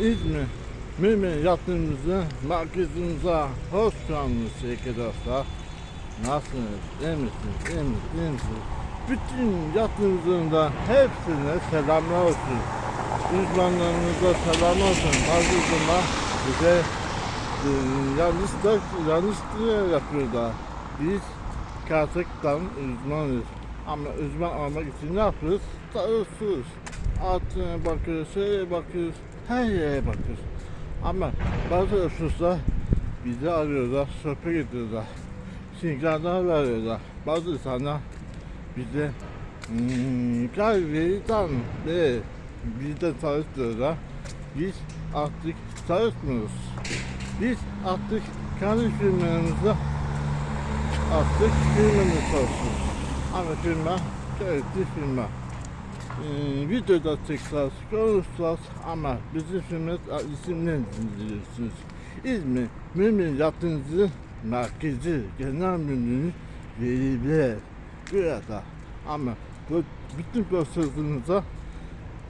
İzmir Mümin yatırımımızı merkezimize hoş geldiniz dostlar. Nasılsınız? İyi misiniz? İyi misiniz? İyi misiniz? Bütün yatırımcıların da hepsine selamlar olsun. Uzmanlarımıza selam olsun. Bazı uzmanlar bize e, yanlış da yanlış da yapıyorlar. Biz gerçekten uzmanız. Ama uzman olmak için ne yapıyoruz? Tarıyoruz. Altına bakıyoruz, şeye bakıyoruz, her yere bakıyoruz. Ama bazı hususlar bizi arıyorlar, sohbet ediyorlar. Sinyallar veriyorlar. Bazı insanlar bize hmm, gayretten ve bizden çalıştırıyorlar. Biz artık çalışmıyoruz. Biz artık kendi firmalarımızda artık firmamız olsun. Ama firma, köyüklü firma. Videoda tekrar konuşacağız ama bizim firma isimlerini dinliyorsunuz. İzmir Mümin Yatırımcı Merkezi Genel Müdürlüğü veriler burada. Ama bu bütün prosedürünüze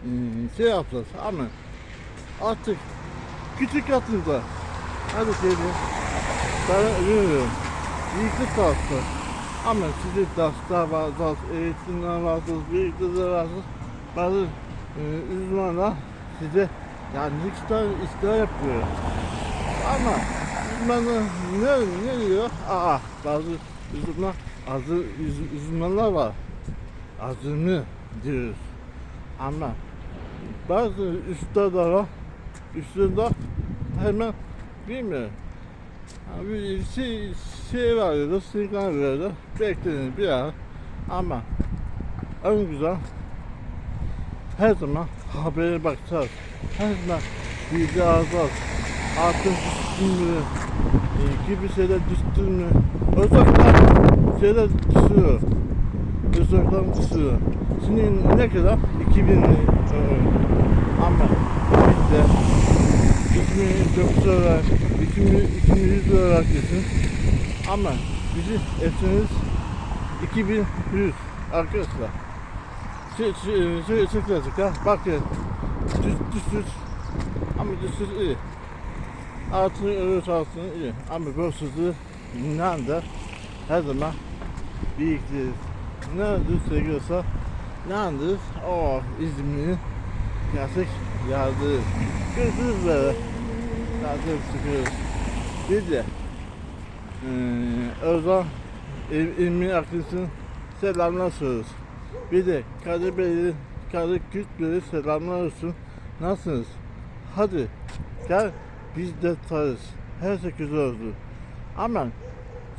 e, şey yapacağız ama artık küçük yatırımda hadi gelin ben ölüyorum. İyilik kalsın. Ama size dersler var, ders eğitimler var, bilgiler var. Bazı e, uzmanlar size yani işler, yapıyor. Ama uzmanlar ne, ne diyor? Aa, bazı uzmanlar, azı uz- uzmanlar var. Azını diyoruz. Ama bazı üstadlar var. Üstadlar hemen bilmiyor. Abi şey, şey vardı, sinyal veriyordu. Bekleyin bir an. Ama en güzel her zaman habere bakacağız. Her zaman bilgi alacağız. Altın düştü mü? E, gibi şeyler düştü mü? Uzaktan şeyler düşüyor. Uzaktan düşüyor. Şimdi ne kadar? 2000 e, ama bizde 2900 olarak, 2100 olarak geçin. Ama bizim esimiz 2100 arkadaşlar. Şey, şey, sıkla sıkla, bakın. Düz, düz, düz. Ama düz, düz iyi. Altını örüş altını iyi. Ama bu sızı nerede? Her zaman büyükleriz. Nerede seviyorsa nerede? O İzmir'in gerçek yardı. Görüşürüz böyle. Zaten sıkıyoruz. Bir de Özan İl- İlmi Aklı'sın selamlar söylüyoruz. Bir de Kadir Bey'in, Kadir Kürt selamlar olsun. Nasılsınız? Hadi gel biz de tarız. Her şey güzel oldu. Ama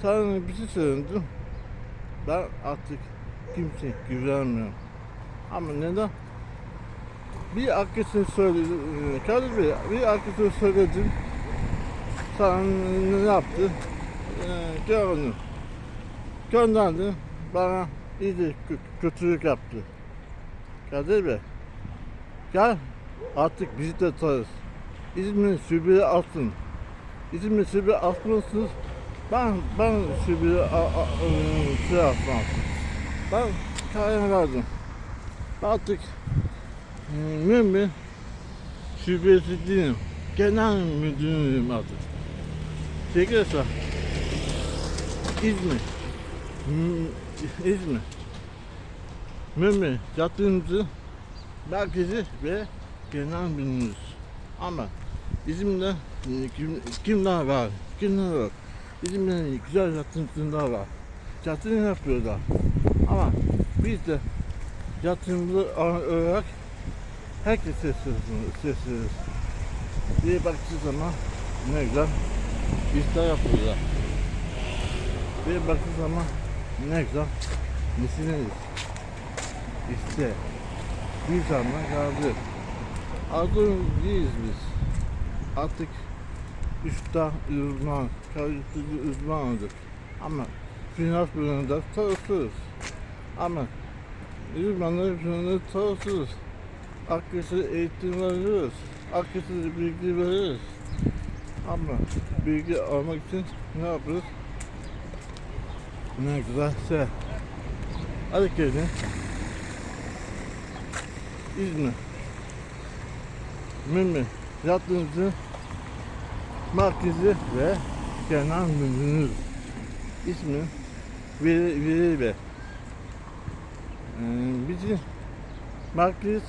sana bir şey söyledim. Ben artık kimseye güvenmiyorum. Ama neden? Bir arkadaşın söyledi, e, Kadir Bey, bir arkadaşın söyledim. Sana ne yaptı? Ee, gördüm. Gönderdi. Bana iyice kö- kötülük yaptı. Kadir Bey, gel artık biz de tanırız. İzmir şubeyi atın. İzmir şubeyi atmazsınız. Ben, ben şubeyi a- a- ıı, şey atmam. Ben karar verdim. Artık mümin şubesi değilim. Genel müdürüyüm artık. Tekrar İzmir. Hmm, İzmir. Mümin yatırımcı merkezi ve genel müdürümüz. Ama İzmir'de e, kim, kimler var? Kimler yok? İzmir'de güzel yatırımcılar var. Yatırım yapıyorlar. Ama biz de yatırımcı olarak herkes sesleniyoruz. sesleniyoruz. Bir baktığı zaman ne güzel işler yapıyorlar. Bir baktığı zaman ne güzel misiniz. İşte bir zaman kaldı. Adım değiliz biz. Artık üstte uzman, kayıtlı uzman olduk. Ama finans bölümünde çalışıyoruz. Ama uzmanlar bölümünde çalışıyoruz. Arkadaşlar eğitim veriyoruz. Arkadaşlar bilgi veriyoruz. Ama bilgi almak için ne yapıyoruz? Ne güzel şey. Gelin. İzmir. Mümin. yattığınızı merkezi ve genel müdürünüz ismi Veli, Veli Bey. Ee, bizim merkez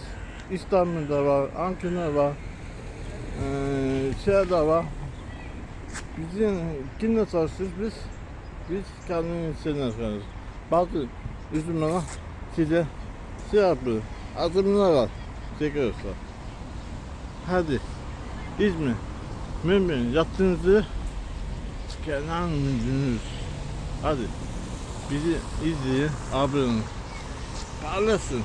İstanbul'da var, Ankara'da var, ee, şeyde var. Bizim kimle çalışıyoruz biz? Biz kendimiz seninle çalışıyoruz. Bazı üzümler size şey yapıyor. Adımlar var. Çekiyorsa. Hadi. İzmir. Mümin yattığınızı Kenan müdürünüz. Hadi. Bizi izleyin. Abone olun. Parlasın.